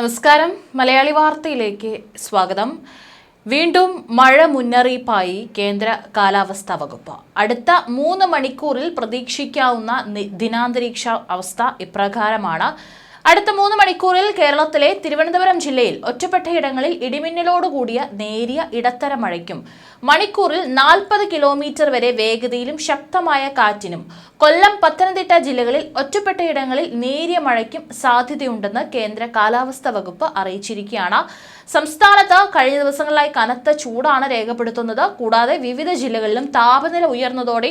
നമസ്കാരം. മലയാളി വാർത്തയിലേക്ക് സ്വാഗതം. വീണ്ടും മഴ മുന്നറിയിപ്പായി കേന്ദ്ര കാലാവസ്ഥാ വകുപ്പ്. അടുത്ത മൂന്ന് മണിക്കൂറിൽ പ്രതീക്ഷിക്കാവുന്ന ദിനാന്തരീക്ഷ അവസ്ഥ ഇപ്രകാരമാണ്. അടുത്ത മൂന്ന് മണിക്കൂറിൽ കേരളത്തിലെ തിരുവനന്തപുരം ജില്ലയിൽ ഒറ്റപ്പെട്ടയിടങ്ങളിൽ ഇടിമിന്നലോടുകൂടിയ നേരിയ ഇടത്തര മഴയ്ക്കും. മണിക്കൂറിൽ നാൽപ്പത് കിലോമീറ്റർ വരെ വേഗതയിലും ശക്തമായ കാറ്റിനും കൊല്ലം പത്തനംതിട്ട ജില്ലകളിൽ ഒറ്റപ്പെട്ടയിടങ്ങളിൽ നേരിയ മഴയ്ക്കും സാധ്യതയുണ്ടെന്ന് കേന്ദ്ര കാലാവസ്ഥാ വകുപ്പ് അറിയിച്ചിരിക്കുകയാണ്. സംസ്ഥാനത്ത് കഴിഞ്ഞ ദിവസങ്ങളിലായി കനത്ത ചൂടാണ് രേഖപ്പെടുത്തുന്നത്. കൂടാതെ വിവിധ ജില്ലകളിലും താപനില ഉയർന്നതോടെ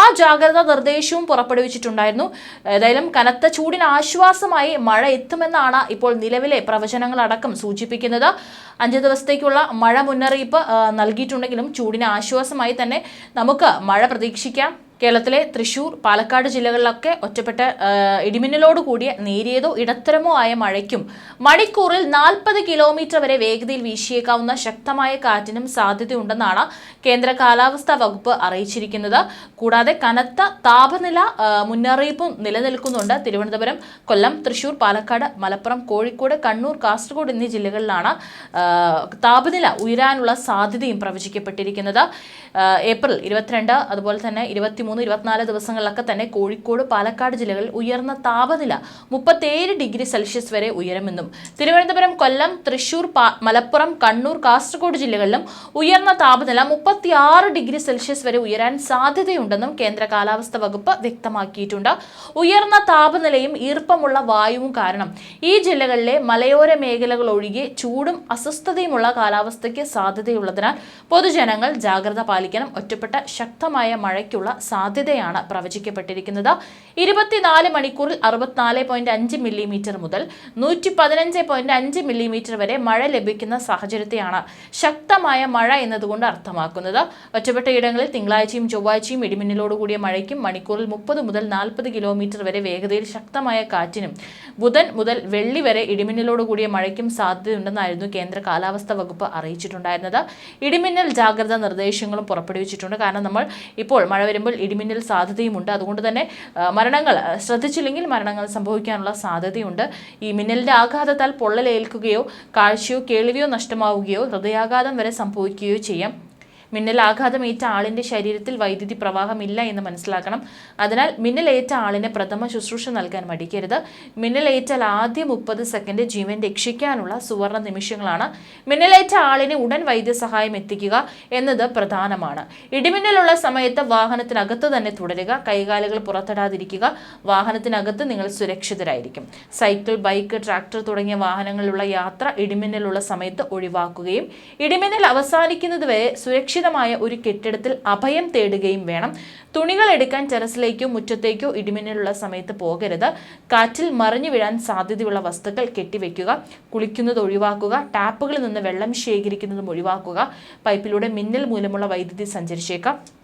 ആ ജാഗ്രതാ നിർദ്ദേശവും പുറപ്പെടുവിച്ചിട്ടുണ്ടായിരുന്നു. ഏതായാലും കനത്ത ചൂടിന് ആശ്വാസമായി മഴ എത്തുമെന്നാണ് ഇപ്പോൾ നിലവിലെ പ്രവചനങ്ങളടക്കം സൂചിപ്പിക്കുന്നത്. അഞ്ച് ദിവസത്തേക്കുള്ള മഴ മുന്നറിയിപ്പ് നൽകിയിട്ടുണ്ടെങ്കിലും ചൂടിന് ആശ്വാസമായി തന്നെ നമുക്ക് മഴ പ്രതീക്ഷിക്കാം. കേരളത്തിലെ തൃശൂർ പാലക്കാട് ജില്ലകളിലൊക്കെ ഒറ്റപ്പെട്ട ഇടിമിന്നലോട് കൂടിയ നേരിയതോ ഇടത്തരമോ ആയ മഴയ്ക്കും മണിക്കൂറിൽ നാൽപ്പത് കിലോമീറ്റർ വരെ വേഗതയിൽ വീശിയേക്കാവുന്ന ശക്തമായ കാറ്റിനും സാധ്യതയുണ്ടെന്നാണ് കേന്ദ്ര കാലാവസ്ഥാ വകുപ്പ് അറിയിച്ചിരിക്കുന്നത്. കൂടാതെ കനത്ത താപനില മുന്നറിയിപ്പും നിലനിൽക്കുന്നുണ്ട്. തിരുവനന്തപുരം കൊല്ലം തൃശൂർ പാലക്കാട് മലപ്പുറം കോഴിക്കോട് കണ്ണൂർ കാസർഗോഡ് എന്നീ ജില്ലകളിലാണ് താപനില ഉയരാനുള്ള സാധ്യതയും പ്രവചിക്കപ്പെട്ടിരിക്കുന്നത്. ഏപ്രിൽ ഇരുപത്തിരണ്ട് അതുപോലെ തന്നെ ഇരുപത്തിമൂന്ന് ഇരുപത്തിനാല് ദിവസങ്ങളിലൊക്കെ തന്നെ കോഴിക്കോട് പാലക്കാട് ജില്ലകളിൽ ഉയർന്ന താപനില മുപ്പത്തേഴ് ഡിഗ്രി സെൽഷ്യസ് വരെ ഉയരുമെന്നും തിരുവനന്തപുരം കൊല്ലം തൃശൂർ മലപ്പുറം കണ്ണൂർ കാസർഗോഡ് ജില്ലകളിലും ഉയർന്ന താപനില മുപ്പത്തിയാറ് ഡിഗ്രി സെൽഷ്യസ് വരെ ഉയരാൻ സാധ്യതയുണ്ടെന്നും കേന്ദ്ര കാലാവസ്ഥ വകുപ്പ് വ്യക്തമാക്കിയിട്ടുണ്ട്. ഉയർന്ന താപനിലയും ഈർപ്പമുള്ള വായുവും കാരണം ഈ ജില്ലകളിലെ മലയോര മേഖലകൾ ഒഴികെ ചൂടും അസ്വസ്ഥതയുമുള്ള കാലാവസ്ഥയ്ക്ക് സാധ്യതയുള്ളതിനാൽ പൊതുജനങ്ങൾ ജാഗ്രത പാലിക്കണം. ഒറ്റപ്പെട്ട ശക്തമായ മഴയ്ക്കുള്ള സാധ്യതയാണ് പ്രവചിക്കപ്പെട്ടിരിക്കുന്നത്. ഇരുപത്തിനാല് മണിക്കൂറിൽ അറുപത്തിനാല് പോയിന്റ് അഞ്ച് മില്ലിമീറ്റർ മുതൽ നൂറ്റി പതിനഞ്ച് പോയിന്റ് അഞ്ച് മില്ലിമീറ്റർ വരെ മഴ ലഭിക്കുന്ന സാഹചര്യത്തെയാണ് ശക്തമായ മഴ എന്നതുകൊണ്ട് അർത്ഥമാക്കുന്നത്. ഒറ്റപ്പെട്ട ഇടങ്ങളിൽ തിങ്കളാഴ്ചയും ചൊവ്വാഴ്ചയും ഇടിമിന്നലോടുകൂടിയ മഴയ്ക്കും മണിക്കൂറിൽ മുപ്പത് മുതൽ നാൽപ്പത് കിലോമീറ്റർ വരെ വേഗതയിൽ ശക്തമായ കാറ്റിനും ബുധൻ മുതൽ വെള്ളി വരെ ഇടിമിന്നലോടുകൂടിയ മഴയ്ക്കും സാധ്യതയുണ്ടെന്നായിരുന്നു കേന്ദ്ര കാലാവസ്ഥാ വകുപ്പ് അറിയിച്ചിട്ടുണ്ടായിരുന്നത്. ഇടിമിന്നൽ ജാഗ്രതാ നിർദ്ദേശങ്ങളും പുറപ്പെടുവിച്ചിട്ടുണ്ട്. കാരണം നമ്മൾ ഇപ്പോൾ മഴ വരുമ്പോൾ ഇടിമിന്നൽ സാധ്യതയുമുണ്ട്. അതുകൊണ്ട് തന്നെ മരണങ്ങൾ ശ്രദ്ധിച്ചില്ലെങ്കിൽ മരണങ്ങൾ സംഭവിക്കാനുള്ള സാധ്യതയുണ്ട്. ഈ മിന്നലിന്റെ ആഘാതത്താൽ പൊള്ളലേൽക്കുകയോ കാഴ്ചയോ കേൾവിയോ നഷ്ടമാവുകയോ ഹൃദയാഘാതം വരെ സംഭവിക്കുകയോ ചെയ്യാം. മിന്നലാഘാതമേറ്റ ആളിന്റെ ശരീരത്തിൽ വൈദ്യുതി പ്രവാഹമില്ല എന്ന് മനസ്സിലാക്കണം. അതിനാൽ മിന്നലേറ്റ ആളിന് പ്രഥമ ശുശ്രൂഷ നൽകാൻ മടിക്കരുത്. മിന്നലേറ്റാൽ ആദ്യ മുപ്പത് സെക്കൻഡ് ജീവൻ രക്ഷിക്കാനുള്ള സുവർണ നിമിഷങ്ങളാണ്. മിന്നലേറ്റ ആളിന് ഉടൻ വൈദ്യസഹായം എത്തിക്കുക എന്നത് പ്രധാനമാണ്. ഇടിമിന്നലുള്ള സമയത്ത് വാഹനത്തിനകത്ത് തന്നെ തുടരുക. കൈകാലുകൾ പുറത്തിടാതിരിക്കുക. വാഹനത്തിനകത്ത് നിങ്ങൾ സുരക്ഷിതരായിരിക്കും. സൈക്കിൾ ബൈക്ക് ട്രാക്ടർ തുടങ്ങിയ വാഹനങ്ങളിലുള്ള യാത്ര ഇടിമിന്നലുള്ള സമയത്ത് ഒഴിവാക്കുകയും ഇടിമിന്നൽ അവസാനിക്കുന്നത് വരെ സുരക്ഷിതമായ ഒരു കെട്ടിടത്തിൽ അഭയം തേടുകയും വേണം. തുണികൾ എടുക്കാൻ ടെറസിലേക്കോ മുറ്റത്തേക്കോ ഇടിമിന്നലുള്ള സമയത്ത് പോകരുത്. കാറ്റിൽ മറിഞ്ഞു വീഴാൻ സാധ്യതയുള്ള വസ്തുക്കൾ കെട്ടിവെക്കുക. കുളിക്കുന്നത് ഒഴിവാക്കുക. ടാപ്പുകളിൽ നിന്ന് വെള്ളം ശേഖരിക്കുന്നതും ഒഴിവാക്കുക. പൈപ്പിലൂടെ മിന്നൽ മൂലമുള്ള വൈദ്യുതി സഞ്ചരിച്ചേക്കാം.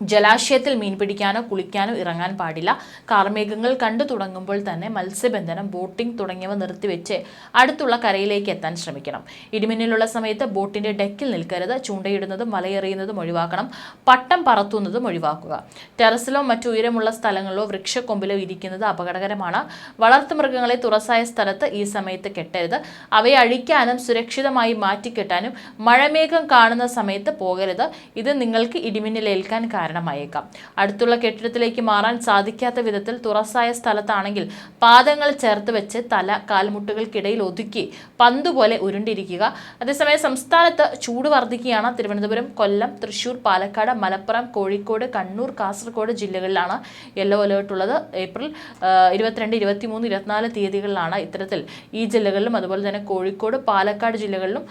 ജലാശയത്തിൽ മീൻ പിടിക്കാനോ കുളിക്കാനോ ഇറങ്ങാൻ പാടില്ല. കാർമേഘങ്ങൾ കണ്ടു തുടങ്ങുമ്പോൾ തന്നെ മത്സ്യബന്ധനം ബോട്ടിംഗ് തുടങ്ങിയവ നിർത്തിവെച്ച് അടുത്തുള്ള കരയിലേക്ക് എത്താൻ ശ്രമിക്കണം. ഇടിമിന്നലുള്ള സമയത്ത് ബോട്ടിന്റെ ഡെക്കിൽ നിൽക്കരുത്. ചൂണ്ടയിടുന്നതും വലയെറിയുന്നതും ഒഴിവാക്കണം. പട്ടം പറത്തുന്നതും ഒഴിവാക്കുക. ടെറസിലോ മറ്റു ഉയരമുള്ള സ്ഥലങ്ങളിലോ വൃക്ഷക്കൊമ്പിലോ ഇരിക്കുന്നത് അപകടകരമാണ്. വളർത്തുമൃഗങ്ങളെ തുറസായ സ്ഥലത്ത് ഈ സമയത്ത് കെട്ടരുത്. അവയെ അഴിക്കാനും സുരക്ഷിതമായി മാറ്റിക്കെട്ടാനും മഴമേഘം കാണുന്ന സമയത്ത് പോകരുത്. ഇത് നിങ്ങൾക്ക് ഇടിമിന്നലേൽക്കാൻ കാരണമായേക്കാം അടുത്തുള്ള കെട്ടിടത്തിലേക്ക് മാറാൻ സാധിക്കാത്ത വിധത്തിൽ തുറസായ സ്ഥലത്താണെങ്കിൽ പാദങ്ങൾ ചേർത്ത് വെച്ച് തല കാൽമുട്ടുകൾക്കിടയിൽ ഒതുക്കി പന്തുപോലെ ഉരുണ്ടിരിക്കുക. അതേസമയം സംസ്ഥാനത്ത് ചൂട് വർദ്ധിക്കുകയാണ് തിരുവനന്തപുരം കൊല്ലം തൃശൂർ പാലക്കാട് മലപ്പുറം കോഴിക്കോട് കണ്ണൂർ കാസർഗോഡ് ജില്ലകളിലാണ് യെല്ലോ അലേർട്ട് ഉള്ളത്. ഏപ്രിൽ ഇരുപത്തിരണ്ട് ഇരുപത്തിമൂന്ന് ഇരുപത്തിനാല് തീയതികളിലാണ് ഇത്തരത്തിൽ ഈ ജില്ലകളിലും അതുപോലെ തന്നെ കോഴിക്കോട് പാലക്കാട് ജില്ലകളിലും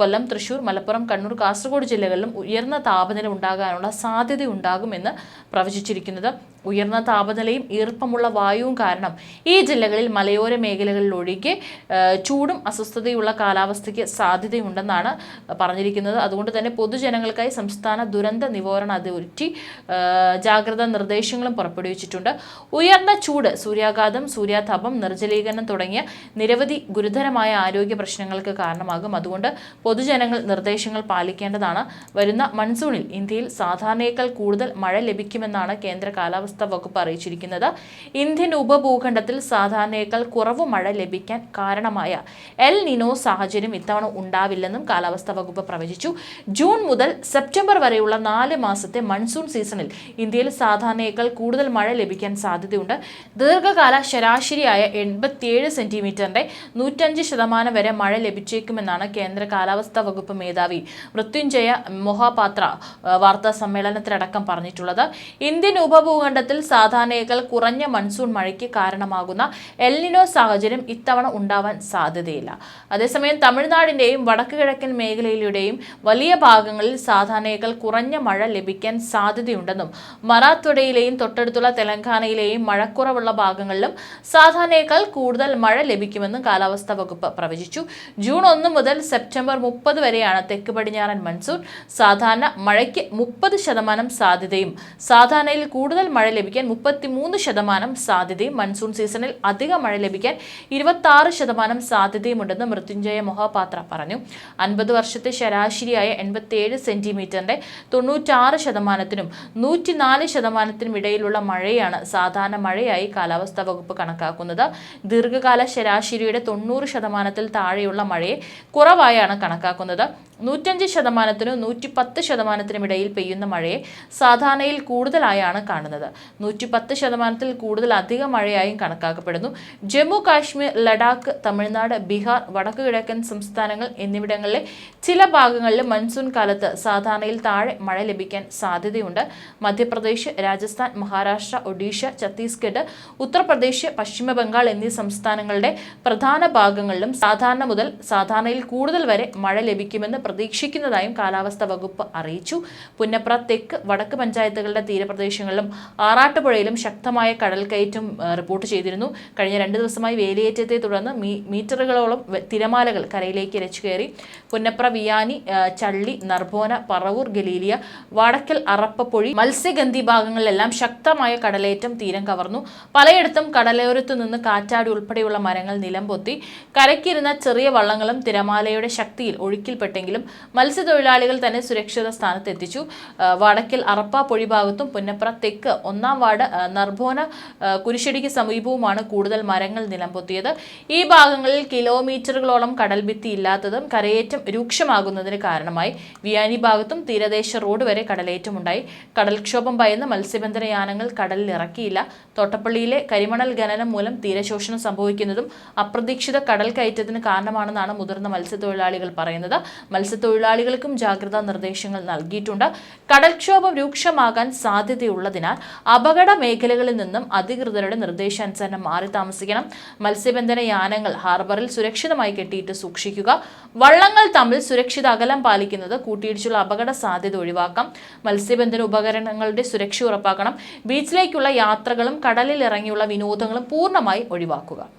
കൊല്ലം തൃശൂർ മലപ്പുറം കണ്ണൂർ കാസർഗോഡ് ജില്ലകളിലും ഉയർന്ന താപനില ഉണ്ടാകാനുള്ള സാധ്യത ഉണ്ടാകുമെന്ന് പ്രവചിച്ചിരിക്കുന്നത്. ഉയർന്ന താപനിലയും ഈർപ്പമുള്ള വായുവും കാരണം ഈ ജില്ലകളിൽ മലയോര മേഖലകളിൽ ഒഴികെ ചൂടും അസ്വസ്ഥതയുള്ള കാലാവസ്ഥയ്ക്ക് സാധ്യതയുണ്ടെന്നാണ് പറഞ്ഞിരിക്കുന്നത്. അതുകൊണ്ട് തന്നെ പൊതുജനങ്ങൾക്കായി സംസ്ഥാന ദുരന്ത നിവാരണ അതോറിറ്റി ജാഗ്രതാ നിർദ്ദേശങ്ങളും പുറപ്പെടുവിച്ചിട്ടുണ്ട്. ഉയർന്ന ചൂട് സൂര്യാഘാതം സൂര്യാതാപം നിർജലീകരണം തുടങ്ങിയ നിരവധി ഗുരുതരമായ ആരോഗ്യ പ്രശ്നങ്ങൾക്ക് കാരണമാകും. അതുകൊണ്ട് പൊതുജനങ്ങൾ നിർദ്ദേശങ്ങൾ പാലിക്കേണ്ടതാണ്. വരുന്ന മൺസൂണിൽ ഇന്ത്യയിൽ സാധാരണയേക്കാൾ കൂടുതൽ മഴ ലഭിക്കുമെന്നാണ് കേന്ദ്ര കാലാവസ്ഥാ കാലാവസ്ഥാ വകുപ്പ് അറിയിച്ചിരിക്കുന്നത് ഇന്ത്യൻ ഉപഭൂഖണ്ഡത്തിൽ സാധാരണയേക്കാൾ കുറവ് മഴ ലഭിക്കാൻ കാരണമായ എൽ നിനോ സാഹചര്യം ഇത്തവണ ഉണ്ടാവില്ലെന്നും കാലാവസ്ഥാ വകുപ്പ് പ്രവചിച്ചു. ജൂൺ മുതൽ സെപ്റ്റംബർ വരെയുള്ള നാല് മാസത്തെ മൺസൂൺ സീസണിൽ ഇന്ത്യയിൽ സാധാരണയേക്കാൾ കൂടുതൽ മഴ ലഭിക്കാൻ സാധ്യതയുണ്ട്. ദീർഘകാല ശരാശരിയായ എൺപത്തിയേഴ് സെന്റിമീറ്ററിന്റെ നൂറ്റഞ്ച് ശതമാനം വരെ മഴ ലഭിച്ചേക്കുമെന്നാണ് കേന്ദ്ര കാലാവസ്ഥാ വകുപ്പ് മേധാവി മൃത്യുഞ്ജയ മൊഹാപാത്ര വാർത്താ സമ്മേളനത്തിലടക്കം പറഞ്ഞിട്ടുള്ളത്. ഇന്ത്യൻ ഉപഭൂഖണ്ഡത്തിൽ സാധാരണയേക്കാൾ കുറഞ്ഞ മൺസൂൺ മഴയ്ക്ക് കാരണമാകുന്ന എൽനിനോ സാഹചര്യം ഇത്തവണ ഉണ്ടാവാൻ സാധ്യതയില്ല. അതേസമയം തമിഴ്നാടിന്റെയും വടക്ക് കിഴക്കൻ മേഖലയിലൂടെയും വലിയ ഭാഗങ്ങളിൽ സാധാരണയേക്കാൾ കുറഞ്ഞ മഴ ലഭിക്കാൻ സാധ്യതയുണ്ടെന്നും മറാത്തുടയിലെയും തൊട്ടടുത്തുള്ള തെലങ്കാനയിലെയും മഴക്കുറവുള്ള ഭാഗങ്ങളിലും സാധാരണയേക്കാൾ കൂടുതൽ മഴ ലഭിക്കുമെന്നും കാലാവസ്ഥാ വകുപ്പ് പ്രവചിച്ചു. ജൂൺ ഒന്ന് മുതൽ സെപ്റ്റംബർ മുപ്പത് വരെയാണ് തെക്ക് പടിഞ്ഞാറൻ മൺസൂൺ. സാധാരണ മഴയ്ക്ക് മുപ്പത് ശതമാനം സാധ്യതയും സാധാരണയിൽ കൂടുതൽ മഴ ലഭിക്കാൻ മുപ്പത്തിമൂന്ന് ശതമാനം സാധ്യതയും. മൺസൂൺ സീസണിൽ അധിക മഴ ലഭിക്കാൻ ഇരുപത്തി ആറ് ശതമാനം സാധ്യതയുമുണ്ടെന്ന് മൃത്യുഞ്ജയ മൊഹാപാത്ര പറഞ്ഞു. അൻപത് വർഷത്തെ ശരാശരിയായ എൺപത്തിയേഴ് സെന്റിമീറ്ററിന്റെ തൊണ്ണൂറ്റാറ് ശതമാനത്തിനും നൂറ്റിനാല് ശതമാനത്തിനും ഇടയിലുള്ള മഴയാണ് സാധാരണ മഴയായി കാലാവസ്ഥാ വകുപ്പ് കണക്കാക്കുന്നത്. ദീർഘകാല ശരാശരിയുടെ തൊണ്ണൂറ് ശതമാനത്തിൽ താഴെയുള്ള മഴയെ കുറവായാണ് കണക്കാക്കുന്നത്. നൂറ്റഞ്ച് ശതമാനത്തിനും നൂറ്റി പത്ത് ശതമാനത്തിനും ഇടയിൽ പെയ്യുന്ന മഴയെ സാധാരണയിൽ കൂടുതലായാണ് കാണുന്നത്. നൂറ്റി പത്ത് ശതമാനത്തിൽ കൂടുതൽ അധിക മഴയായും കണക്കാക്കപ്പെടുന്നു. ജമ്മു കാശ്മീർ ലഡാക്ക് തമിഴ്നാട് ബീഹാർ വടക്കു കിഴക്കൻ സംസ്ഥാനങ്ങൾ എന്നിവിടങ്ങളിലെ ചില ഭാഗങ്ങളിൽ മൺസൂൺ കാലത്ത് സാധാരണയിൽ താഴെ മഴ ലഭിക്കാൻ സാധ്യതയുണ്ട്. മധ്യപ്രദേശ് രാജസ്ഥാൻ മഹാരാഷ്ട്ര ഒഡീഷ ഛത്തീസ്ഗഡ് ഉത്തർപ്രദേശ് പശ്ചിമ ബംഗാൾ എന്നീ സംസ്ഥാനങ്ങളുടെ പ്രധാന ഭാഗങ്ങളിലും സാധാരണ മുതൽ സാധാരണയിൽ കൂടുതൽ വരെ മഴ ലഭിക്കുമെന്ന് പ്രതീക്ഷിക്കുന്നതായും കാലാവസ്ഥാ വകുപ്പ് അറിയിച്ചു. പുന്നപ്ര തെക്ക് വടക്ക് പഞ്ചായത്തുകളുടെ തീരപ്രദേശങ്ങളിലും ആറാട്ടുപുഴയിലും ശക്തമായ കടൽക്കയറ്റം റിപ്പോർട്ട് ചെയ്തിരുന്നു. കഴിഞ്ഞ രണ്ട് ദിവസമായി വേലിയേറ്റത്തെ തുടർന്ന് മീറ്ററുകളോളം തിരമാലകൾ കരയിലേക്ക് ഇരച്ചു കയറി. പുന്നപ്ര വിയാനി ചള്ളി നർഭോന പറവൂർ ഗലീലിയ വടക്കൽ അറപ്പപ്പൊഴി മത്സ്യഗന്ധി ഭാഗങ്ങളിലെല്ലാം ശക്തമായ കടലേറ്റം തീരം കവർന്നു. പലയിടത്തും കടലോരത്തു നിന്ന് കാറ്റാടി ഉൾപ്പെടെയുള്ള മരങ്ങൾ നിലംപൊത്തി കരയ്ക്കിരുന്ന ചെറിയ വള്ളങ്ങളും തിരമാലയുടെ ശക്തിയിൽ ഒഴുക്കിൽപ്പെട്ടെങ്കിലും മത്സ്യത്തൊഴിലാളികൾ തന്നെ സുരക്ഷിത സ്ഥാനത്തെത്തിച്ചു. വടക്കൽ അറപ്പ പൊഴി ഭാഗത്തും പുന്നപ്ര തെക്ക് ഒന്നാം വാർഡ് നർഭോന കുരിശടിക്ക് സമീപവുമാണ് കൂടുതൽ മരങ്ങൾ നിലംപൊത്തിയത്. ഈ ഭാഗങ്ങളിൽ കിലോമീറ്ററുകളോളം കടൽഭിത്തി ഇല്ലാത്തതും കരയേറ്റം രൂക്ഷമാകുന്നതിന് കാരണമായി. വിയാനി ഭാഗത്തും തീരദേശ റോഡ് വരെ കടലേറ്റമുണ്ടായി. കടൽക്ഷോഭം ഭയന്ന് മത്സ്യബന്ധന യാനങ്ങൾ കടലിൽ ഇറക്കിയില്ല തോട്ടപ്പള്ളിയിലെ കരിമണൽ ഖനനം മൂലം തീരശോഷണം സംഭവിക്കുന്നതും അപ്രതീക്ഷിത കടൽ കയറ്റത്തിന് കാരണമാണെന്നാണ് മുതിർന്ന മത്സ്യത്തൊഴിലാളികൾ പറയുന്നത്. മത്സ്യത്തൊഴിലാളികൾക്കും ജാഗ്രതാ നിർദ്ദേശങ്ങൾ നൽകിയിട്ടുണ്ട്. കടൽക്ഷോഭം രൂക്ഷമാകാൻ സാധ്യതയുള്ളതിനാൽ അപകട മേഖലകളിൽ നിന്നും അധികൃതരുടെ നിർദ്ദേശാനുസരണം മാറി താമസിക്കണം. മത്സ്യബന്ധന യാനങ്ങൾ ഹാർബറിൽ സുരക്ഷിതമായി കെട്ടിയിട്ട് സൂക്ഷിക്കുക. വള്ളങ്ങൾ തമ്മിൽ സുരക്ഷിത അകലം പാലിക്കുന്നത് കൂട്ടിയിടിച്ചുള്ള അപകട സാധ്യത ഒഴിവാക്കാം. മത്സ്യബന്ധന ഉപകരണങ്ങളുടെ സുരക്ഷ ഉറപ്പാക്കണം. ബീച്ചിലേക്കുള്ള യാത്രകളും കടലിൽ ഇറങ്ങിയുള്ള വിനോദങ്ങളും പൂർണമായി ഒഴിവാക്കുക.